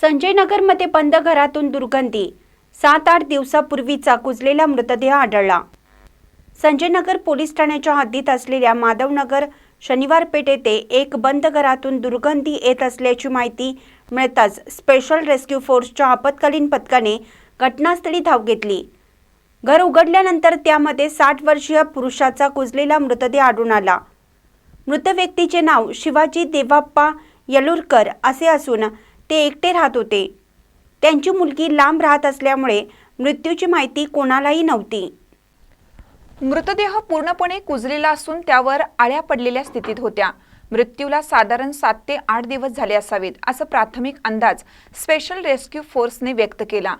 संजयनगरमध्ये बंद घरातून दुर्गंधी. सात आठ दिवसापूर्वीचा कुजलेला मृतदेह आढळला. संजयनगर पोलीस ठाण्याच्या हद्दीत असलेल्या माधवनगर शनिवार पेठ येथे एक बंद घरातून दुर्गंधी येत असल्याची माहिती मिळताच स्पेशल रेस्क्यू फोर्सच्या आपत्कालीन पथकाने घटनास्थळी धाव घेतली. घर उघडल्यानंतर त्यामध्ये साठ वर्षीय पुरुषाचा कुजलेला मृतदेह आढळून आला. मृत व्यक्तीचे नाव शिवाजी देवाप्पा यलुरकर असे असून ते एकटे राहत होते. त्यांची मुलगी लांब राहत असल्यामुळे मृत्यूची माहिती कोणालाही नव्हती. मृतदेह पूर्णपणे कुजलेला असून त्यावर आळ्या पडलेल्या स्थितीत होत्या. मृत्यूला साधारण सात ते आठ दिवस झाले असावेत असं प्राथमिक अंदाज स्पेशल रेस्क्यू फोर्सने व्यक्त केला.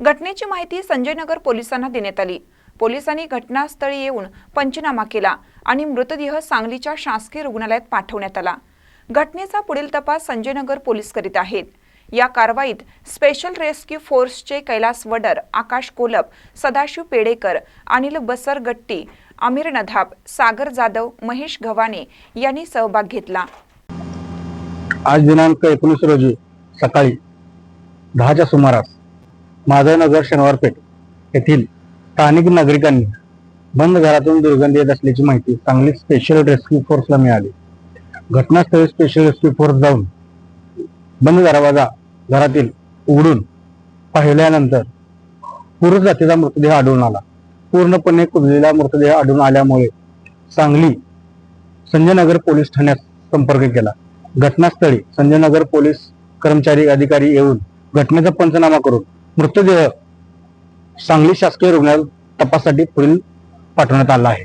घटनेची माहिती संजयनगर पोलिसांना देण्यात आली. पोलिसांनी घटनास्थळी येऊन पंचनामा केला आणि मृतदेह सांगलीच्या शासकीय रुग्णालयात पाठवण्यात आला. घटनेचा पुढील तपास संजयनगर पोलीस करीत आहेत. या कारवाईत स्पेशल रेस्क्यू फोर्सचे कैलास वडर आकाश कोलप सदाशिव पेडेकर अनिल बसरगट्टी आमिर नधाब सागर जाधव महेश घवाने यांनी सहभाग घेतला. आज दिनांक एकोणीस रोजी सकाळी दहाच्या सुमारास माधवनगर शनिवारपेठ येथील स्थानिक नागरिकांनी बंद घरातून दुर्गंधी येत असल्याची माहिती सांगली स्पेशल रेस्क्यू फोर्सला मिळाली. घटनास्थळी स्पेशल रेस्क्यू फोर्स जाऊन बंद दरवाजा घरातील उघडून पाहिल्यानंतर पुरुष जातीचा मृतदेह आढळून आला. पूर्णपणे कुजलेला मृतदेह आढळून आल्यामुळे सांगली संजयनगर पोलीस ठाण्यात संपर्क केला. घटनास्थळी संजयनगर पोलीस कर्मचारी अधिकारी येऊन घटनेचा पंचनामा करून मृतदेह सांगली शासकीय रुग्णालयात तपासासाठी पुढील पाठवण्यात आला आहे.